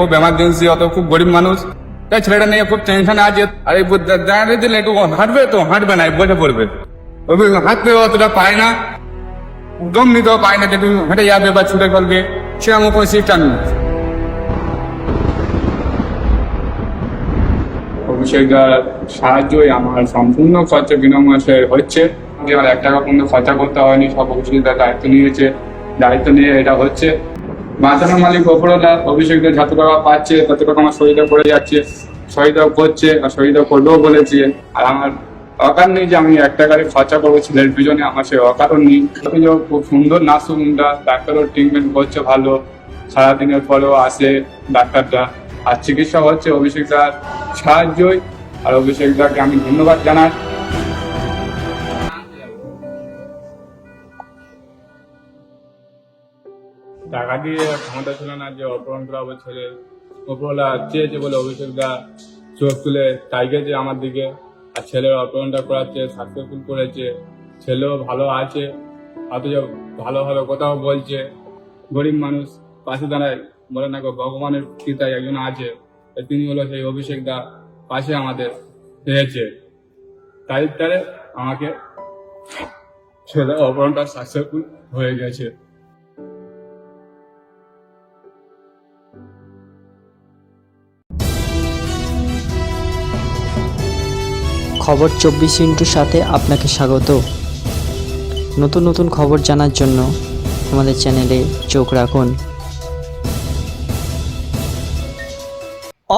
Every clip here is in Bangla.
খুব এমার্জেন্সি অত খুব গরিব মানুষ। তাই ছেলেটা নিয়ে খুব টেনশনে আছে। আর এই দাঁড়িয়ে দিলে একটু হাঁটবে তো, হাঁটবে না বসে পড়বে। ওই হাঁটতে অতটা পায় না। দম নিতেও পায় না যে তুমি হেঁটে যাবে বা ছুটে করবে সেরকম কোনো সিস্টেম নেই। অভিষেকদার সাহায্যই আমার সম্পূর্ণ খরচা বিনামূল্যে হচ্ছে। যে আমার এক টাকা পর্যন্ত খরচা করতে হয়নি, সব অভিষেকদার দায়িত্ব নিয়েছে। দায়িত্ব নিয়ে এটা হচ্ছে। মাঝানো মালিক ওপরওয়ালা অভিষেকদের যত টাকা পাচ্ছে তত টাকা আমার শরীরে পড়ে যাচ্ছে, শহীদও করছে, আর শহীদও করবেও বলেছে। আর আমার অকার নেই যে আমি একটা গাড়ি খরচা করব, ছেলের পিছনে আমার সেই অকারও নেই। খুব সুন্দর নার্সিংহোমটা ডাক্তারও ট্রিটমেন্ট করছে ভালো, সারাদিনের পরেও আসে ডাক্তারটা। আর চিকিৎসা হচ্ছে অভিষেক দার সাহায্যই। আর অভিষেক দাকে আমি ধন্যবাদ জানাই। টাকা দিয়ে ক্ষমতা ছিল না যে অপহরণ করাবো ছেলে। ওপরওয়ালা চেয়েছে বলে অভিষেক দা চোখ তুলে তাইকেছে আমার দিকে। আর ছেলের অপহরণটা করাচ্ছে সাকসেসফুল করেছে। ছেলেও ভালো আছে, অথচ ভালোভাবে কোথাও বলছে। গরিব মানুষ পাশে দাঁড়ায় বলে না ভগবানের পিতায় একজন আছে তিনি হলো সেই অভিষেক দা পাশে আমাদের পেয়েছে তাই তারে আমাকে ছেলে অপহরণটা সাকসেসফুল হয়ে গেছে। খবর চব্বিশ ইন্টুর সাথে আপনাকে স্বাগত। নতুন নতুন খবর জানার জন্য আমাদের চ্যানেলে চোখ রাখুন।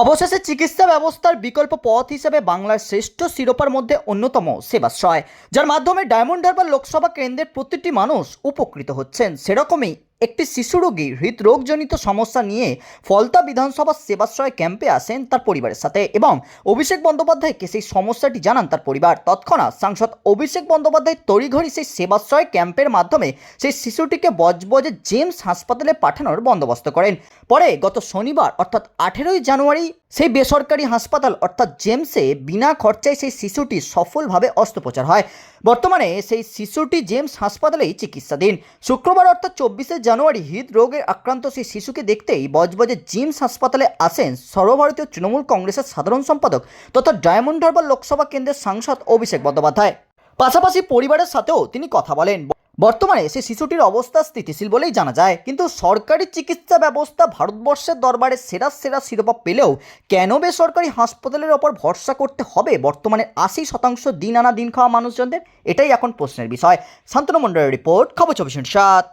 অবশেষে চিকিৎসা ব্যবস্থার বিকল্প পথ হিসেবে বাংলার শ্রেষ্ঠ শিরোপার মধ্যে অন্যতম সেবাশ্রয়, যার মাধ্যমে ডায়মন্ড হারবার লোকসভা কেন্দ্রের প্রতিটি মানুষ উপকৃত হচ্ছেন। সেরকমই একটি শিশু রোগী হৃদরোগজনিত সমস্যা নিয়ে ফলতা বিধানসভা সেবাশ্রয় ক্যাম্পে আসেন তার পরিবারের সাথে এবং অভিষেক বন্দ্যোপাধ্যায়কে সেই সমস্যাটি জানান তার পরিবার। তৎক্ষণাৎ সাংসদ অভিষেক বন্দ্যোপাধ্যায় তড়িঘড়ি সেই সেবাশ্রয় ক্যাম্পের মাধ্যমে সেই শিশুটিকে বজবজে জেমস হাসপাতালে পাঠানোর বন্দোবস্ত করেন। পরে গত শনিবার, অর্থাৎ আঠেরোই জানুয়ারি, সেই বেসরকারি হাসপাতাল, অর্থাৎ জেমসে বিনা খরচায় সেই শিশুটি সফলভাবে অস্ত্রোপচার হয়। বর্তমানে সেই শিশুটি জেমস হাসপাতালেই চিকিৎসাধীন। শুক্রবার অর্থাৎ চব্বিশে জানুয়ারি হৃদরোগে আক্রান্ত সেই শিশুকে দেখতেই বজবজে জিমস হাসপাতালে আসেন সর্বভারতীয় তৃণমূল কংগ্রেসের সাধারণ সম্পাদক তথা ডায়মন্ড হারবার লোকসভা কেন্দ্রের সাংসদ অভিষেক বন্দ্যোপাধ্যায়। পাশাপাশি পরিবারের সাথেও তিনি কথা বলেন। বর্তমানে সে শিশুটির অবস্থা স্থিতিশীল বলেই জানা যায়। কিন্তু সরকারি চিকিৎসা ব্যবস্থা ভারতবর্ষের দরবারে সেরা সেরা শিরোপা পেলেও কেন বেসরকারি হাসপাতালের ওপর ভরসা করতে হবে? বর্তমানে আশি শতাংশ দিন আনা দিন খাওয়া মানুষজনদের? এটাই এখন প্রশ্নের বিষয়। শান্তনু মণ্ডলের রিপোর্ট, খবর চব্বিশ সাত।